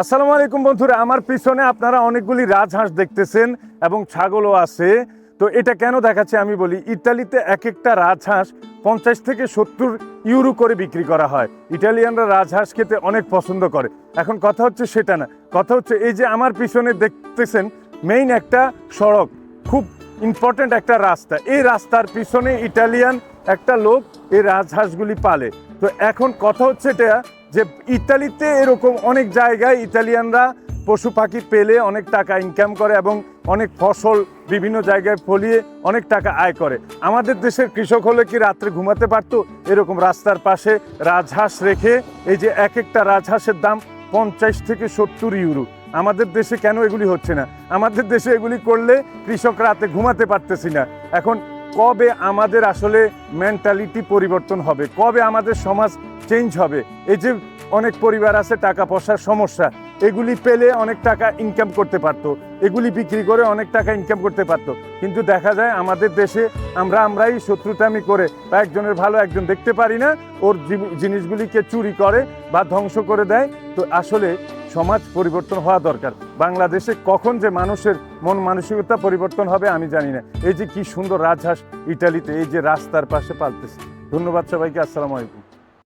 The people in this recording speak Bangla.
আসসালামু আলাইকুম বন্ধুরা, আমার পিছনে আপনারা অনেকগুলি রাজহাঁস দেখতেছেন এবং ছাগলও আছে। তো এটা কেন দেখাচ্ছে আমি বলি, ইতালিতে এক একটা রাজহাঁস পঞ্চাশ থেকে সত্তর ইউরো করে বিক্রি করা হয়। ইটালিয়ানরা রাজহাঁস খেতে অনেক পছন্দ করে। এখন কথা হচ্ছে সেটা না, কথা হচ্ছে এই যে আমার পিছনে দেখতেছেন মেইন একটা সড়ক, খুব ইম্পর্ট্যান্ট একটা রাস্তা। এই রাস্তার পিছনে ইটালিয়ান একটা লোক এই রাজহাঁসগুলি পালে। তো এখন কথা হচ্ছে এটা যে ইতালিতে এরকম অনেক জায়গায় ইতালিয়ানরা পশু পাখি পেলে অনেক টাকা ইনকাম করে এবং অনেক ফসল বিভিন্ন জায়গায় ফলিয়ে অনেক টাকা আয় করে। আমাদের দেশের কৃষক হলে কি রাত্রে ঘুমাতে পারতো? এরকম রাস্তার পাশে রাজহাঁস রেখে এই যে এক একটা রাজহাঁসের দাম পঞ্চাশ থেকে সত্তর ইউরো। আমাদের দেশে কেন এগুলি হচ্ছে না? আমাদের দেশে এগুলি করলে কৃষক রাতে ঘুমাতে পারতেছি না। এখন কবে আমাদের আসলে মেন্টালিটি পরিবর্তন হবে? কবে আমাদের সমাজ চেঞ্জ হবে? এই যে অনেক পরিবার আছে, টাকা পয়সার সমস্যা, এগুলি পেলে অনেক টাকা ইনকাম করতে পারতো। এগুলি বিক্রি করে অনেক টাকা ইনকাম করতে পারতো। কিন্তু দেখা যায় আমাদের দেশে আমরা আমরাই শত্রুতামি করে বা একজনের ভালো একজন দেখতে পারি না, ওর জিনিসগুলিকে চুরি করে বা ধ্বংস করে দেয়। তো আসলে সমাজ পরিবর্তন হওয়া দরকার। বাংলাদেশে কখন যে মানুষের মন মানসিকতা পরিবর্তন হবে আমি জানি না। এই যে কি সুন্দর রাজহাঁস ইটালিতে, এই যে রাস্তার পাশে পালতেছে। ধন্যবাদ সবাইকে, আসসালামু আলাইকুম।